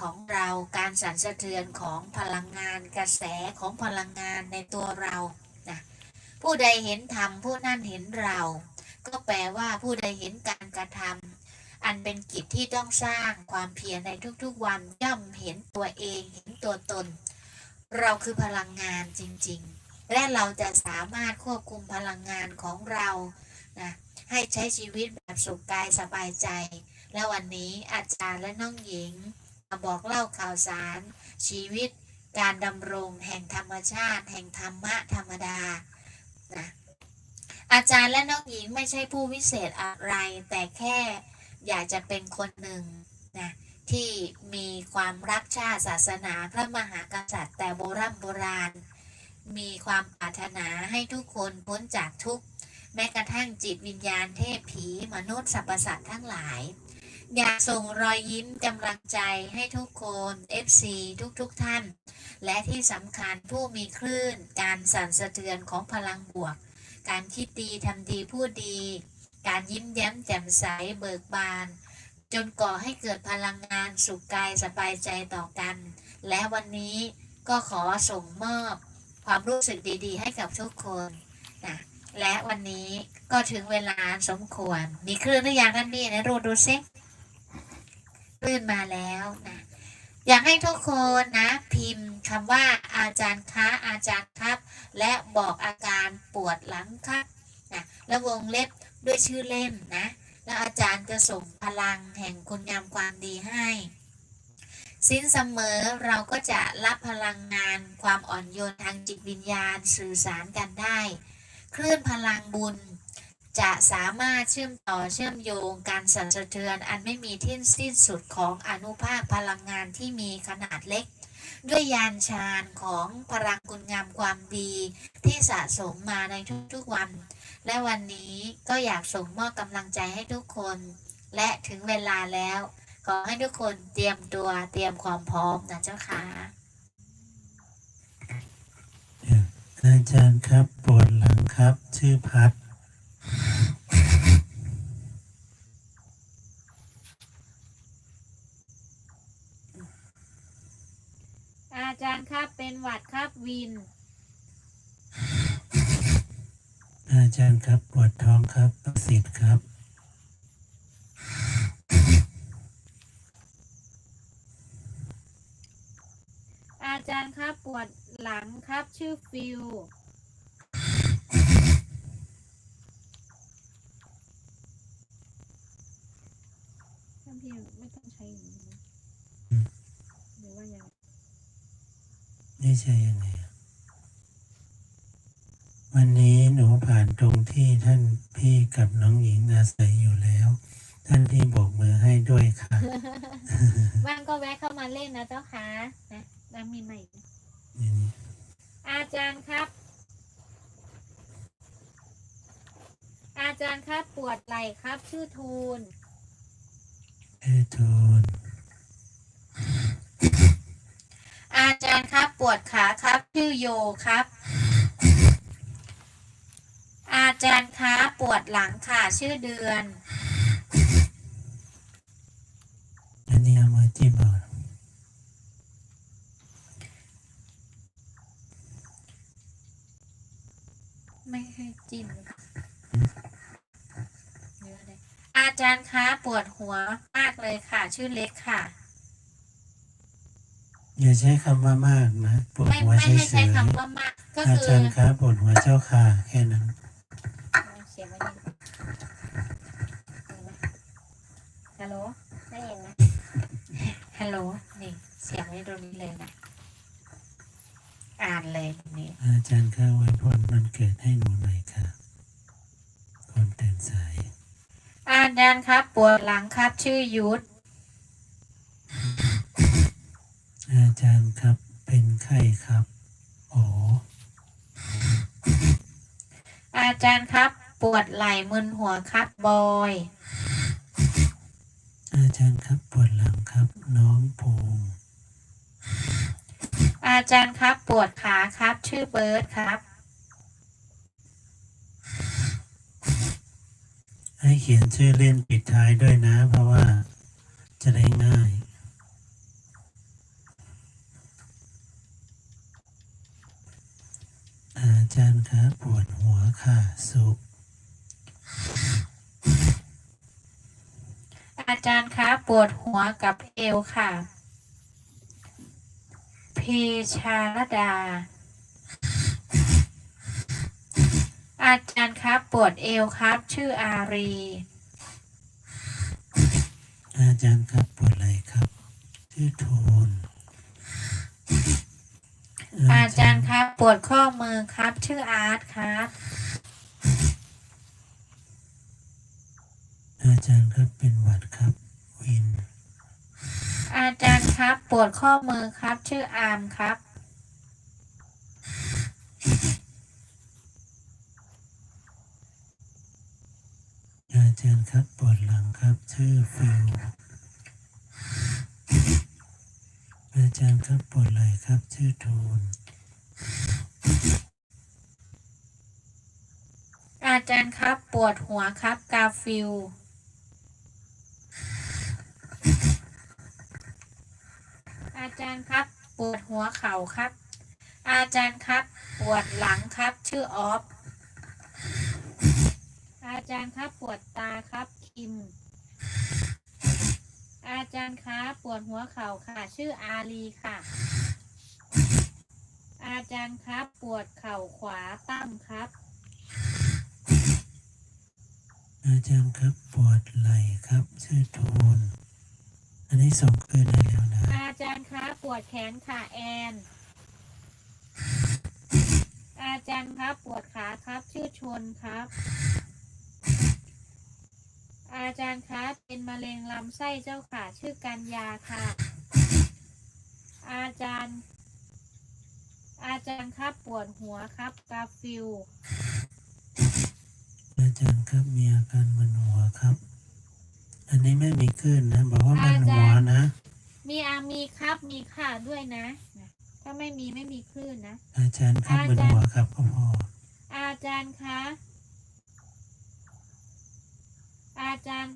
ของเราการสั่นสะเทือนของพลังงานกระแสของพลังงานในตัวเรานะผู้ใดเห็นธรรมผู้นั่นเห็นเรา ก็แปลว่าผู้ใดเห็นการกระทำอันเป็นกิจที่ต้องสร้างความเพียรในทุกๆวันย่อมเห็นตัวเองเห็นตัวตน เราคือพลังงานจริงๆ และเราจะสามารถควบคุมพลังงานของเรานะให้ใช้ชีวิตแบบสุขกายสบายใจ และวันนี้อาจารย์และน้องหญิง บอกเล่าข่าวสาร ชีวิต การดำรงแห่งธรรมชาติ แห่งธรรมะธรรมดานะอาจารย์และน้องหญิงไม่ใช่ผู้วิเศษอะไร แต่แค่อยากจะเป็นคนหนึ่งนะที่มีความรักชาติศาสนาพระมหากษัตริย์ แต่โบรโบราณ มีความปรารถนาให้ทุกคนพ้นจากทุกข์แม้กระทั่งจิตวิญญาณเทพผีมนุษย์สรรพสัตว์ทั้งหลาย อยากส่งรอยยิ้มกำลังใจให้ทุกคน FC ทุกๆทท่าน และที่สำคัญผู้มีคลื่น การสั่นสะเทือนของพลังบวก การคิดดีทำดีพูดดี การยิ้มแย้มแจ่มใสเบิกบาน จนก่อให้เกิดพลังงานสุขกายสบายใจต่อกัน และวันนี้ก็ขอส่งมอบความรู้สึกดีๆ ให้กับทุกคนนะและวันนี้ก็ถึงเวลาสมควร มีคลื่นหรือยังนั่นนี่นะรูดูซิ ลื่นมาแล้วนะอยากให้ทุกคนนะพิมพ์คำว่าอาจารย์คะอาจารย์ครับ และบอกอาการปวดหลังครับนะแล้ววงเล็บด้วยชื่อเล่นนะ แล้วอาจารย์จะส่งพลังแห่งคุณงามความดีให้สิ้นเสมอเราก็จะรับพลังงานความอ่อนโยนทางจิตวิญญาณสื่อสารกันได้ คลื่นพลังบุญ จะสามารถเชื่อมต่อเชื่อมโยงการสั่นสะเทือนอันไม่มีที่สิ้นสุดของอนุภาคพลังงานที่มีขนาดเล็ก ด้วยยานชาญของพลังคุณงามความดีที่สะสมมาในทุกๆวัน และวันนี้ก็อยากส่งมอบกำลังใจให้ทุกคน และถึงเวลาแล้ว ขอให้ทุกคนเตรียมตัวเตรียมความพร้อมนะเจ้าค่ะอาจารย์ครับปวดหลังครับชื่อพัด อาจารย์ครับเป็นหวัดครับวิน อาจารย์ครับปวดท้องครับประสิทธิ์ครับ อาจารย์ครับปวดหลังครับชื่อฟิวท่านพี่ไม่ต้อง ใช้อย่างนี้นะอืมหรือว่ายังนี่ใช่ยังไงอะวันนี้หนูผ่านตรงที่ท่านพี่กับน้องหญิงอาศัยอยู่แล้ว ท่านที่โบกมือให้ด้วยค่ะว่างก็แวะเข้ามาเล่นนะเจ้าค่ะนะแล้วมีใหม่นี่นี่อาจารย์ครับ อาจารย์ครับปวดไหล่ครับ ชื่อทูล เอทูนอาจารย์ครับปวดขาครับชื่อโยครับ อาจารย์คะปวดหลังค่ะชื่อเดือน อันนี้เอามาจิ้มเอาไม่ให้จิ้มเยอะเลย อาจารย์คะปวดหัวมากเลยค่ะ ชื่อเล็กค่ะ อย่าใช้คำว่ามากนะปวดไม่หัวไม่เฉให้ใช้ยคำว่ามาก ก็ๆอาคือจารย์ครับปวดหัวเจ้าค่ะแค่นั้นเสียงไม่ดีฮัลโหลได้ยินไหมฮัลโหลนี่ เสียงไม่ตรงนี้เลยนะอ่านเลยตรงนี้อาจารย์ค่ะไว้พรมันเกิดให้หนูหน่อยค่ะคนตื่นสาย อาจารย์ครับ ปวดหลังครับ ชื่อยุทธอาจารย์ครับ เป็นไข้ครับโอ้อาจารย์ครับ ปวดไหล่มึนหัวครับบอย อาจารย์ครับปวดหลังครับ น้องภูมิอาจารย์ครับปวดขาครับ ชื่อเบิร์ดครับ ให้เขียนชื่อเล่นปิดท้ายด้วยนะ เพราะว่าจะได้ง่ายอาจารย์คะปวดหัวค่ะสุขอาจารย์คะปวดหัวกับเอวค่ะ พีชาลดา อาจารย์ครับปวดเอวครับ ชื่ออารี อาจารย์ครับปวดไหล่ครับ ชื่อโทน อาจารย์ครับปวดข้อมือครับ ชื่ออาร์ตครับ อาจารย์ครับเป็นหวัดครับ วิน อาจารย์ครับปวดข้อมือครับ ชื่ออาร์มครับ อาจารย์ครับปวดหลังครับชื่อฟิลอาจารย์ครับปวดไหล่ครับชื่อโทนอาจารย์ครับปวดหัวครับกาฟิลอาจารย์ครับปวดหัวเข่าครับ อาจารย์ครับปวดหลังครับชื่อออฟ อาจารย์ครับปวดตาครับคิม อาจารย์ครับปวดหัวเข่าค่ะ ชื่ออาลีค่ะ อาจารย์ครับปวดเข่าขวาตั้มครับ อาจารย์ครับปวดไหล่ครับ ชื่อโทนอันนี้ส่งคืนได้แล้วนะ อาจารย์คะปวดแขนค่ะแอน อาจารย์ครับปวดขาครับชื่อชนครับ อาจารย์คะเป็นมะเร็งลำไส้เจ้าค่ะ ชื่อกัญญาค่ะ อาจารย์ อาจารย์ครับปวดหัวครับกาฟิลอาจารย์ครับมีอาการมึนหัวครับ อันนี้ไม่มีคลื่นนะบอกว่ามึนหัวนะ มีอามีครับมีค่ะด้วยนะนะ ถ้าไม่มีไม่มีคลื่นนะ อาจารย์ครับมึนหัวครับก็พออาจารย์คะ อาจารย์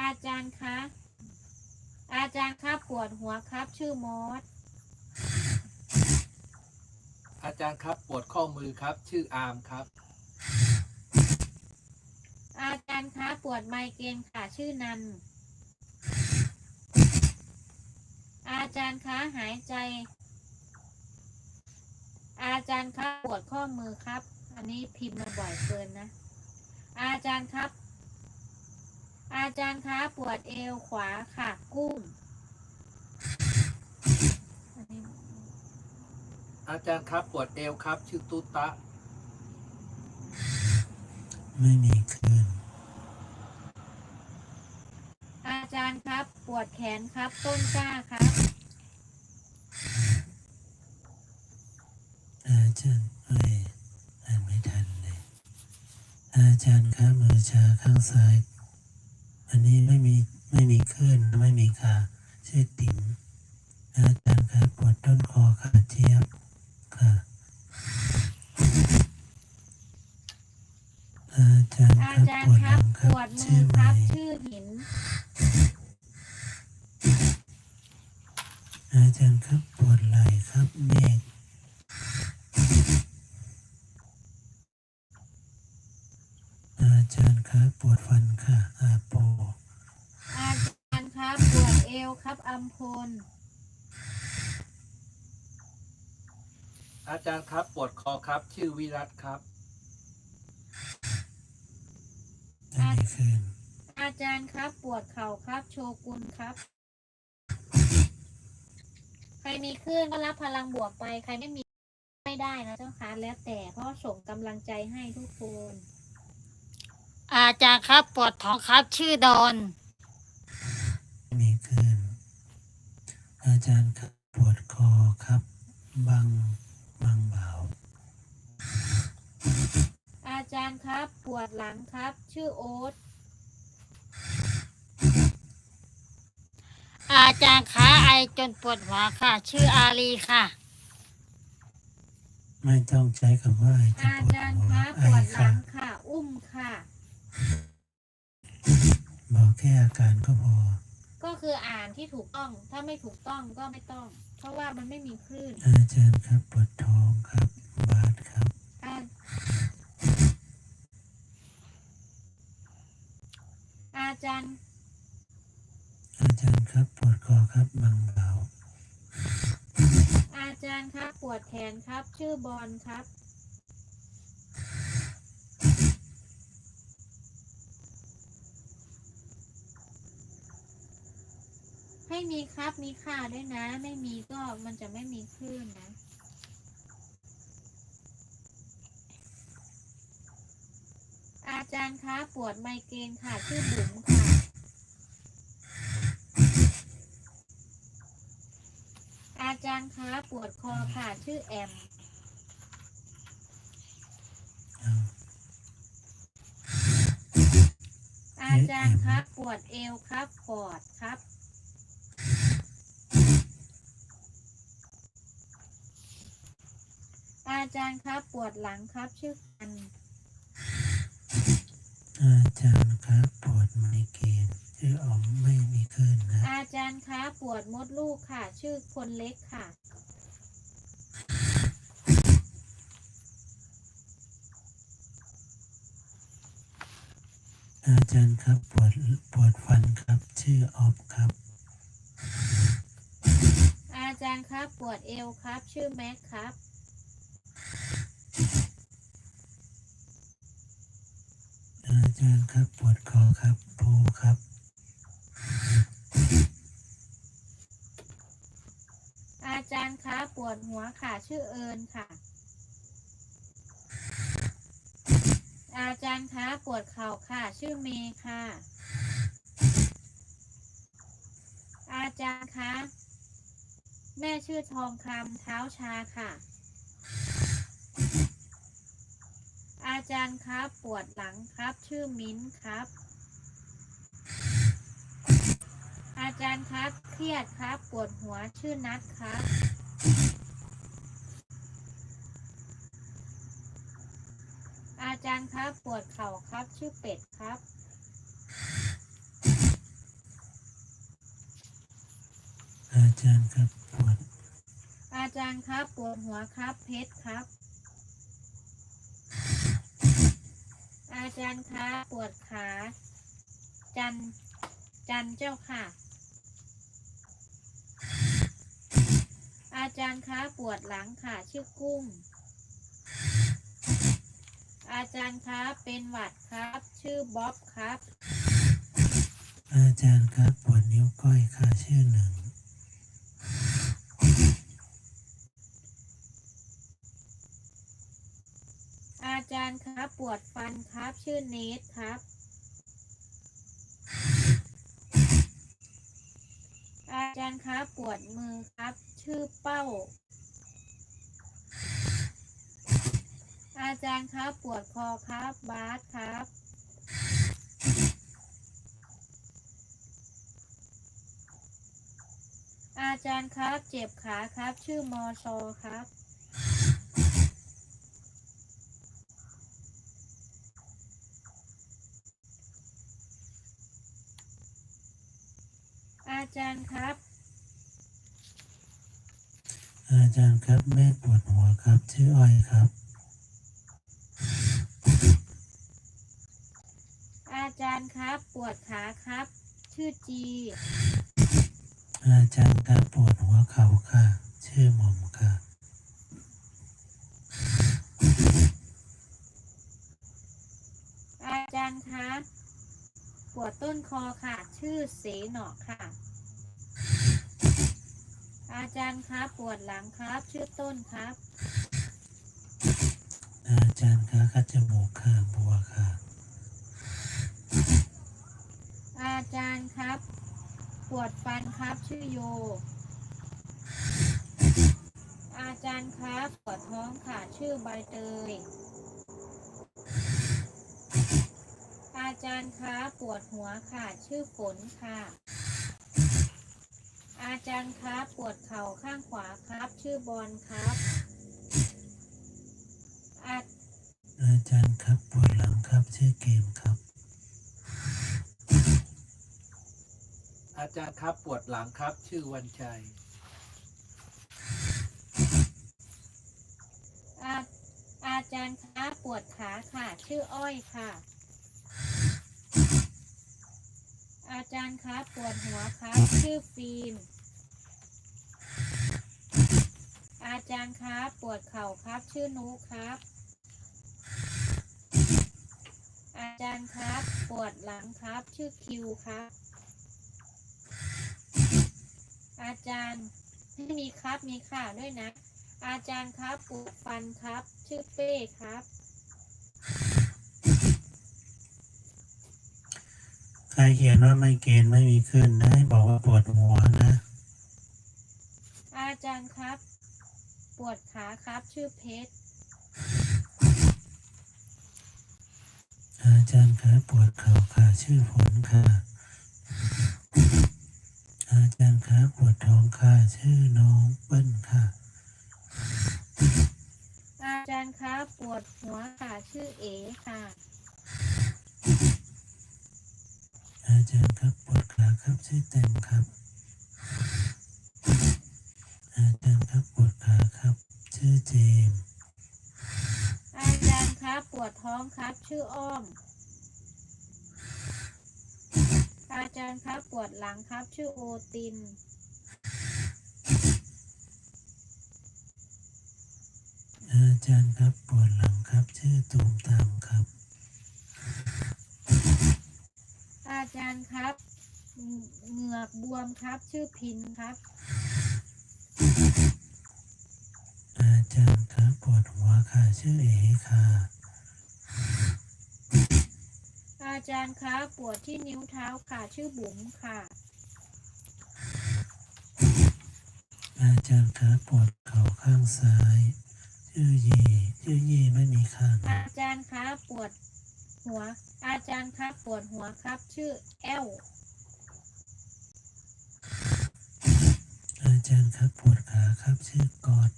อาจารย์คะ อาจารย์ครับปวดหัวครับ ชื่อมอสอาจารย์ครับปวดข้อมือครับ ชื่ออาร์มครับ อาจารย์คะปวดไมเกรนค่ะชื่อนัน อาจารย์คะหายใจ อาจารย์ครับปวดข้อมือครับ อันนี้พิมพ์มาบ่อยเกินนะ อาจารย์ครับ อาจารย์คะปวดเอวขวาค่ะกุ้งอันนี้อาจารย์ครับปวดเอวครับ ชื่อตุตะ ไม่มีคลื่นอาจารย์ครับ ปวดแขนครับ ต้นกล้าครับ อาจารย์เอ้ยอ่านไม่ทันเลย อา จารย์ครับมือชาข้างซ้าย อันนี้ไม่มีไม่มีคลื่นไม่มีขาชื่อติ๋มอาจารย์ครับปวดต้นคอขาเจี๊ยบค่ะ อาจารย์ อา ครับ จาร ปว ย์ ด ค ห รั ลั บ งค ป รับ วดมื ชื่ อ อ ค ไหม รับ ชื่อหิน อาจารย์ครับปวดไหล่ครับเมฆอาจารย์ครับปวดฟันค่ะอาโป อาจารย์ครับ ป วดเอวครับอัมพล อาจารย์ครับปวดคอครับ ชื่อวิรัตครับไม่มีคืนอาจารย์ครับปวดเข่าครับ โชกุนครับ ใครมีคลื่นก็รับพลังบวกไป ใครไม่มีไม่ได้นะเจ้าค่ะแล้วแต่เพราะส่งกำลังใจให้ทุกคน อาจารย์ครับปวดท้องครับชื่อดอนไม่มีคืน อาจารย์ครับปวดคอครับบังบังเบาอาจารย์ครับปวดหลังครับ ชื่อโอ๊ตอาจารย์ขาไอจนปวดหัวค่ะ ชื่ออาลีค่ะ ไม่ต้องใช้คำว่าไอจะอาปวดจารย์หัวครับไอปวดหค่ะลังค่ะ อุ้มค่ะ บอกแค่อาการก็พอ ก็คืออ่านที่ถูกต้อง ถ้าไม่ถูกต้องก็ไม่ต้อง เพราะว่ามันไม่มีคลื่น อาจารย์ครับปวดท้องครับมครับอาอาจารย์ อาจารย์ครับปวดคอครับบางเบาอาจารย์ครับ ปวดแขนครับ ชื่อบอลครับ ให้มีครับมีค่าด้วยนะ ไม่มีก็มันจะไม่มีคลื่นนะ อาจารย์คะปวดไมเกรนค่ะชื่อบุ๋มค่ะ อาจารย์คะปวดคอค่ะชื่อแอมเอาอาจารย์ครับปวดเอวครับปอดครับ อา จารย์ครับ ปวดหลังครับชื่อกันอาจารย์ครับปวดไมเกรนชื่ออ๋อมไม่มีคลื่นนะอาจารย์ครับปวดมดลูกค่ะ ชื่อคนเล็กค่ะ อาจารย์ครับปวดปวดฟันครับ ชื่อออฟครับ อาจารย์ครับปวดเอวครับ ชื่อแม็กครับ อา จารย์ครับ ปวดคอครับภูครับ อาจารย์ครับปวดหัวค่ะ ชื่อเอิญค่ะ อาจารย์คะปวดเข่าค่ะ ชื่อเมย์ค่ะ อาจารย์คะแม่ชื่อทองคำเท้าชาค่ะ อา จารย์ครับ ปวดหลังครับ ชื่อมิ้นครับ อาจารย์ครับ เครียดครับ ปวดหัวชื่อนัดครับอาจารย์ครับ ปวดเข่าครับ ชื่อเป็ดครับ อาจารย์ครับปวด อาจารย์ครับ ปวดหัวครับ เพชรครับ อาจารย์ครับปวดขา จัน จันเจ้าค่ะ อาจารย์คะปวดหลังค่ะชื่อกุ้ง อาจารย์คะเป็นหวัดครับ ชื่อบ๊อบครับ อาจารย์ครับปวดนิ้วก้อยค่ะชื่อหนึ่ง อาจารย์ครับ ปวดฟันครับ ชื่อเนทครับ อาจารย์ครับปวดมือครับ ชื่อเป้า อาจารย์ครับปวดคอครับบาสครับอาจารย์ครับ เจ็บขาครับ ชื่อมอชอครับ จารย์ครับ อาจารย์ครับ แม่ปวดหัวครับ ชื่ออ้อยครับ อาจารย์ครับ ปวดขาครับ ชื่อจี อาจารย์ครับปวดหัวเข่าค่ะ ชื่อหม่อมค่ะ อาจารย์ครับ ปวดต้นคอค่ะ ชื่อเสหนอค่ะ อาจารย์ครับปวดหลังครับ ชื่อต้นครับ อาจารย์ครับคัดจมูกค่ะบัวค่ะ อาจารย์ครับ ปวดฟันครับ ชื่อโย อาจารย์ครับปวดท้องค่ะชื่อใบเตย อาจารย์ครับปวดหัวค่ะ ชื่อฝนค่ะ อาจารย์ครับปวดเข่าข้างขวาครับ ชื่อบอลครับ อาอาจารย์ครับปวดหลังครับ ชื่อเกมครับ อาจารย์ครับปวดหลังครับ ชื่อวันชัย อาอาจารย์คะปวดขาค่ะ ชื่ออ้อยค่ะ อาจารย์คะปวดหัวครับ ชื่อฟิล์ม อาจารย์คะปวดเข่าครับ ชื่อนุครับ อาจารย์ครับ ปวดหลังครับ ชื่อคิวครับ อาจารย์ไม่มีครับมีค่ะด้วยนะ อาจารย์ครับปวดฟันครับ ชื่อเป้ครับ ใครเขียนว่าไม่เกณฑ์ไม่มีขึ้นนะให้บอกว่าปวดหัวนะ อาจารย์ครับ ปวดขาครับ ชื่อเพชร อาจารย์คะปวดเข่าค่ะ ชื่อฝนค่ะ อาจารย์คะปวดท้องค่ะ ชื่อน้องเปิ้ลค่ะ อาจารย์ครับปวดหัวค่ะ ชื่อเอค่ะ อาจารย์ครับปวดขาครับ ชื่อเต็มครับ อาจารย์ครับปวดขาครับ ชื่อเจมส์อาจารย์ครับปวดท้องครับ ชื่ออ้อม อาจารย์ครับปวดหลังครับ ชื่อโอติน อาจารย์ครับปวดหลังครับ ชื่อตูมตามครับ อาจารย์ครับ เหงือกบวมครับ ชื่อพินครับ อาจารย์ครับ ปวดหัวค่ะชื่อเอค่ะ อาจารย์ครับปวดที่นิ้วเท้าค่ะชื่อบุ๋มค่ะ อาจารย์ครับปวดเข่าข้างซ้าย ชื่อเย่ชื่อเย่ไม่มีข้างอาจารย์ครับปวดหัว อาจารย์ครับปวดหัวครับ ชื่อแอลอาจารย์ครับปวดขาครับชื่อกอด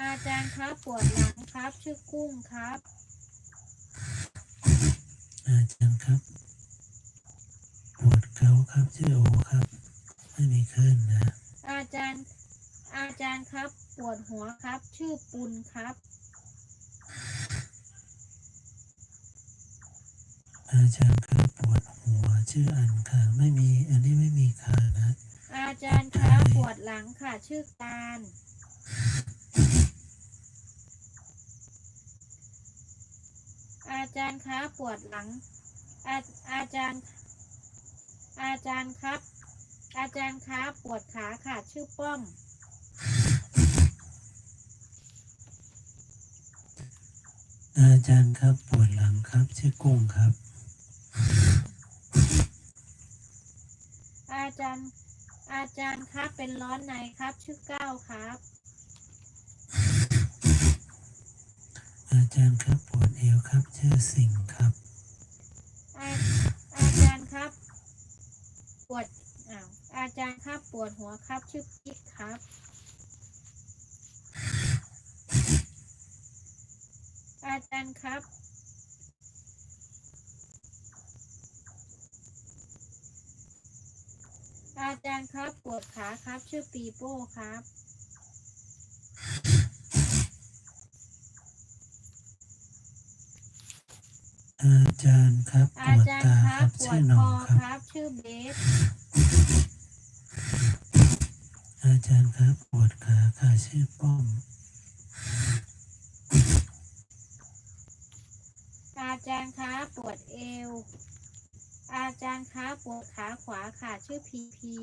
อาจารย์ครับปวดหลังครับ ชื่อกุ้งครับ อาจารย์ครับ ปวดเข่าครับชื่อโอครับ ไม่มีขึ้นนะ อาจารย์ อาจารย์ครับ ปวดหัวครับ ชื่อปุณครับ อาจารย์ครับปวดหัวชื่ออันค่ะไม่มี อันนี้ไม่มีค่ะนะ อาจารย์ครับปวดหลังค่ะ ชื่อการ อาจารย์ครับปวดหลัง อาอาจารย์ อาจารย์ครับ อาจารย์ครับปวดขาค่ะชื่อป้อม อาจารย์ครับปวดหลังครับชื่อกุ้งครับ อาจารย์ อาจารย์ครับเป็นร้อนในครับ ชื่อก้าวครับ อาจารย์ครับปวดเอวครับชื่อสิงครับอาอาจารย์ครับ ปวดอ้าวอาจารย์ครับปวดหัวครับ ชื่อปิ๊กครับอาจารย์ครับ อาจารย์ครับ ปวดขาครับ ชื่อปีโป้ครับ จารย์ครับปอาวดจารตาย์คครัรับบปวชื่อดหน้คอองครับครับ ชื่อเบสอาจารย์ครับปวดขาค่ะชื่อป้อม อาจารย์ครับปวดเอว อาจารย์ครับปวดขาขวาค่ะชื่อพีพี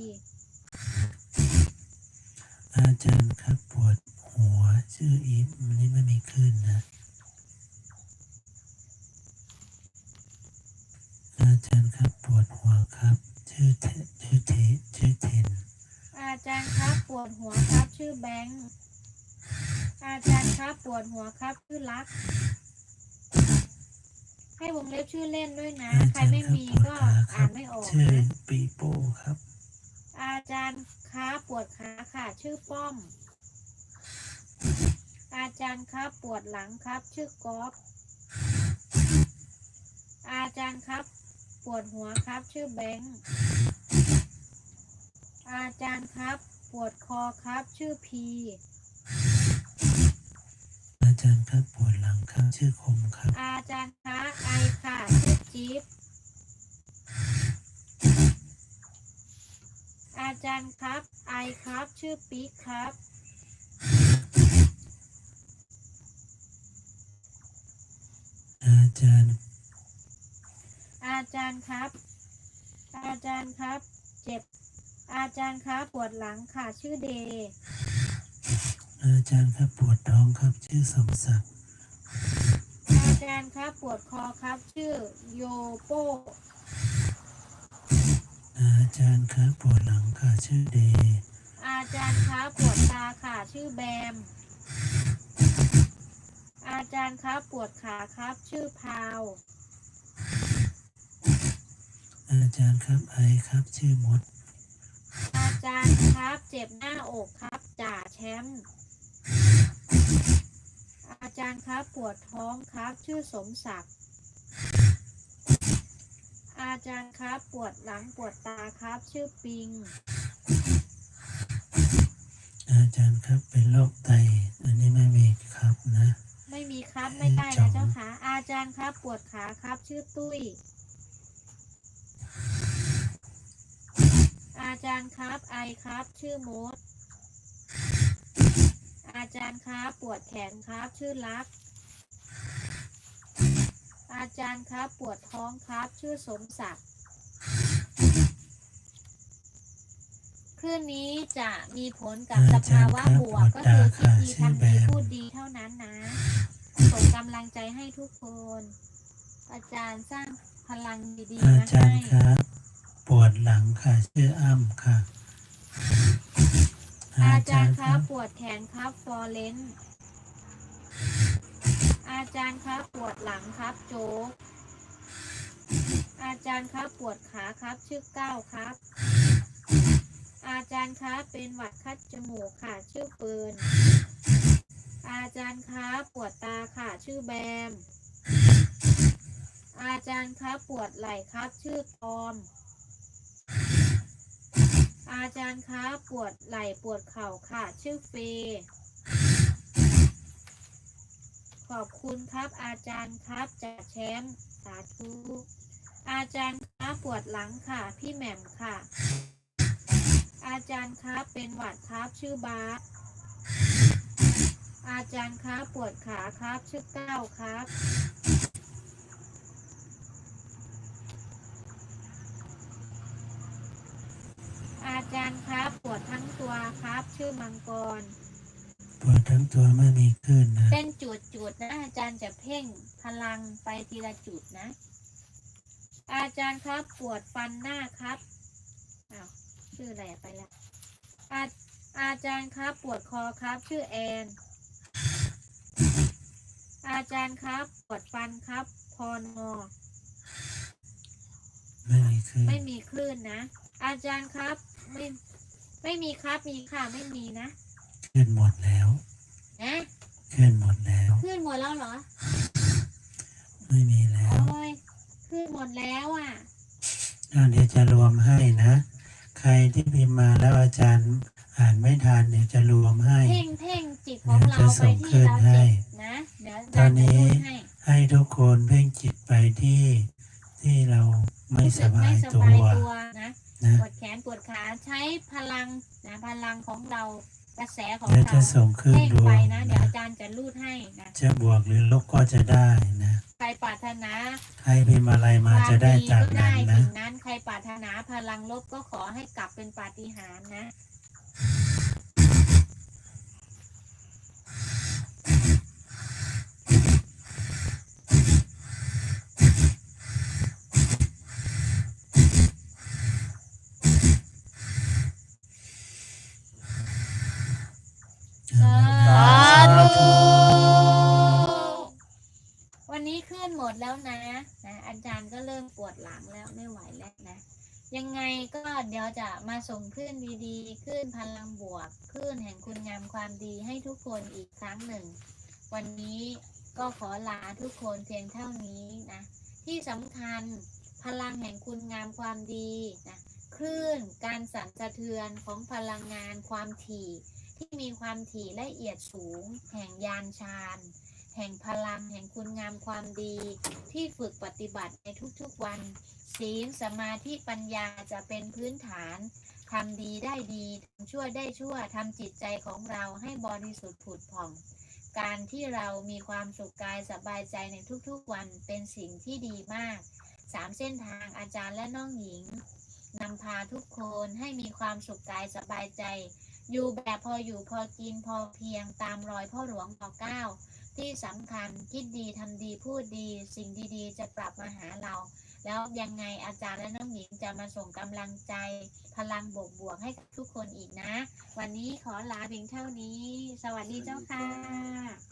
อาจารย์ครับปวดหัวชื่ออีฟอันนี้ไม่มีขึ้นนะ อา จารย์ครับปวดหัวครับ ชื่อเทชื่อเทชื่อเทนอาจารย์ครับปวดหัวครับชื่อแบงค์อาจารย์ครับปวดหัวครับชื่อลัก ให้วงเล็บชื่อเล่นด้วยนะอาใครจารย์ไม่ครับมีปวดก็ขาคอ่ารันบไม่ออกชื่อนะปีโป้ครับ อาจารย์ครับปวดขาค่ะ ชื่อป้อม อาจารย์ครับปวดหลังครับ ชื่อกอฟอาจารย์ครับ ปวดหัวครับชื่อแบงค์อาจารย์ครับ ปวดคอครับชื่อพี อาจารย์ครับปวดหลังครับชื่อคมครับ อาจารย์คะไอค่ะชื่อจิ๊บอาจารย์ครับ ไอครับชื่อปิ๊กครับ อาจารย์ อาจารย์ครับ อาจารย์ครับ เจ็บ อาจารย์ครับปวดหลังค่ะชื่อเดย์อาจารย์ครับปวดท้องครับชื่อสมศักดิ์อาจารย์ครับปวดคอครับชื่อโยโป้อาจารย์ครับปวดหลังค่ะชื่อเดย์อาจารย์ครับปวดตาค่ะชื่อแบม อาจารย์ครับปวดขาครับชื่อพาว อาจารย์ครับไอครับชื่อมด อาจารย์ครับ เจ็บหน้าอกครับจ่าแชมป์อาจารย์ครับปวดท้องครับชื่อสมศักดิ์อาจารย์ครับปวดหลังปวดตาครับชื่อปิง อาจารย์ครับเป็นโรคไตอันนี้ไม่มีครับนะ ไม่มีครับไม่ได้นะเจ้าค่ะอาจารย์ครับปวดขาครับชื่อตุ้ย อาจารย์ครับ ไอครับ ชื่อมด อาจารย์ครับ ปวดแขนครับ ชื่อลักษณ์อาจารย์ครับ ปวดท้องครับ ชื่อสมศักดิ์คืนนี้จะมีผลกับสภาวะบวกก็คือคิดดีทำดีพูดดีเท่านั้นนะส่งกำลังใจให้ทุกคน อาจารย์สร้างพลังดีๆอามาจารให้ย์ครับป วดหลังค่ะ ชื่ออ้ำค่ะ อาจารย์ครับปวดแขนครับฟอเรนอาจารย์ครับปวดหลังครับโจ๊กอาจารย์ครับปวดขาครับ ชื่อเก้าครับ อาจารย์ครับเป็นหวัดคัดจมูกค่ะ ชื่อเฟิร์นอาจารย์ครับปวดตาค่ะ ชื่อแบม อาจารย์ครับปวดไหล่ครับ ชื่อตอม อาจารย์ครับปวดไหล่ปวดเข่าค่ะ ชื่อเฟย์ขอบคุณครับ อาจารย์ครับจากแชมป์สาธุอาจารย์ครับปวดหลังค่ะ พี่แหม่มค่ะ อาจารย์ครับเป็นหวัดครับชื่อบาสอาจารย์ครับปวดขาครับชื่อเก้าครับ จารย์ครับ ปวดทั้งตัวครับ ชื่อมังกร ปวดทั้งตัวไม่มีคลื่นนะ เป็นจุดจุดๆนะอาจารย์จะเพ่งพลังไปทีละจุดนะ อาจารย์ครับปวดฟันหน้าครับอ้าวชื่ออะไรไปแล้วอาอาจารย์ครับปวดคอครับ ชื่อแอนอาจารย์ครับปวดฟันครับ พอนอไม่มีคลื่นไม่มีคลื่นนะ อาจารย์ครับ ไม่ไม่มีครับมีค่ะไม่มีนะคลื่นหมดแล้วนะคลื่นหมดแล้วคลื่นหมดแล้วเหรอ ไม่มีแล้วโอ้ยคลื่นหมดแล้วอะอ่าเดี๋ยวจะรวมให้นะ ใครที่พิมพ์มาแล้วอาจารย์อ่านไม่ทันเดี๋ยวจะรวมให้ เพ่งเพ่งจิตของเราเดี๋ยวจะส่ไปงที่ขึ้นเราให้จิตนะเดี๋ยวตอนนี้จะรูดให้ให้ทุกคนเพ่งจิตไปที่ที่เราไม่รู้สสึกบาไม่ยสตับายวตัวนะ นะปวดแขนปวดขาใช้พลังนะพลังของเรากระแสของเดี๋ยวเราจะส่งขึ้นเพ่งรวไปมนะเดี๋ยวนะอาจารย์จะรูดให้นะจะบวกหรือลบก็จะได้นะ ใครปรารถนาใครพิมพ์อะไรมาความจะได้ดีตามก็นั้ได้นนะ สิ่งนั้น ใครปรารถนาพลังลบก็ขอให้กลับเป็นปาฏิหาริย์นะ สา ธุ วันนี้ขึ้นหมดแล้วนะนะอาจารย์ก็เริ่มปวดหลังแล้วไม่ไหวแล้วนะ ยังไงก็เดี๋ยวจะมาส่งคลื่นดีๆคลื่นพลังบวกคลื่นแห่งคุณงามความดีให้ทุกคนอีกครั้งหนึ่ง วันนี้ก็ขอลาทุกคนเพียงเท่านี้นะ ที่สำคัญพลังแห่งคุณงามความดีนะคลื่นการสั่นสะเทือนของพลังงานความถี่ ที่มีความถี่ละเอียดสูง แห่งยานชาญแห่งพลังแห่งคุณงามความดี ที่ฝึกปฏิบัติในทุกๆวัน ศีลสมาธิปัญญาจะเป็นพื้นฐานทำดีได้ดีทำชั่วได้ชั่วทำจิตใจของเราให้บริสุทธิ์ผุดผ่อง การที่เรามีความสุขกายสบายใจในทุกๆวันเป็นสิ่งที่ดีมากสามเส้นทางอาจารย์และน้องหญิงนำพาทุกคนให้มีความสุขกายสบายใจ อยู่แบบพออยู่พอกินพอเพียงตามรอยพ่อหลวงปอเก้าที่สำคัญคิดดีทำดีพูดดี สิ่งดีๆ จะกลับมาหาเรา แล้วยังไงอาจารย์และน้องหญิงจะมาส่งกำลังใจ พลังบวกบวกให้ทุกคนอีกนะ วันนี้ขอลาเพียงเท่านี้ สวัสดีเจ้าค่ะ